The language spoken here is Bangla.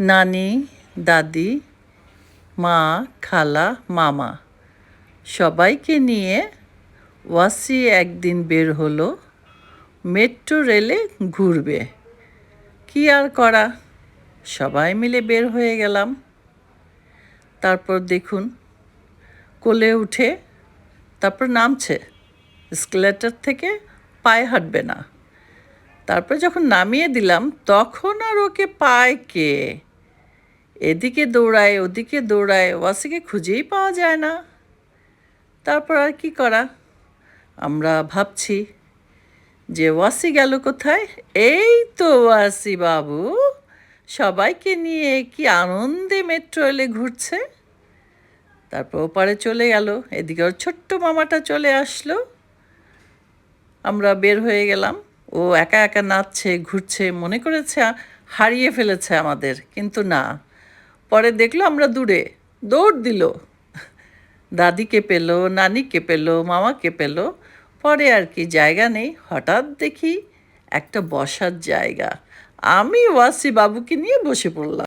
নানি, দাদি, মা, খালা, মামা সবাইকে নিয়ে ওয়াসি একদিন বের হলো, মেট্রো রেলে ঘুরবে। কি আর করা? সবাই মিলে বের হয়ে গেলাম। তারপর দেখুন, কোলে উঠে তারপর নামছে। স্কেলেটার থেকে পায়ে হাঁটবে না। তারপর যখন নামিয়ে দিলাম, তখন আর ওকে পায় কে? এদিকে দৌড়ায়, ওদিকে দৌড়ায়, ওয়াসিকে খুঁজেই পাওয়া যায় না। তারপর আর কি করা? আমরা ভাবছি যে ওয়াসি গেল কোথায়? এই তো ওয়াসি বাবু, সবাইকে নিয়ে কি আনন্দে মেট্রো এলে ঘুরছে? তারপর ওপারে চলে গেল, এদিকে ওর ছোট্ট মামাটা চলে আসলো। আমরা বের হয়ে গেলাম। ও একা একা নাচছে, ঘুরছে, মনে করেছে হারিয়ে ফেলেছে আমাদের, কিন্তু না। পরে দেখল আমরা দূরে। দৌড় দিল। দাদিকে পেল, নানিকে পেল, মামাকে পেল। পরে আর কি জায়গা নেই। হঠাৎ দেখি একটা বসার জায়গা। আমি ওয়াসি বাবুকে নিয়ে বসে পড়লাম।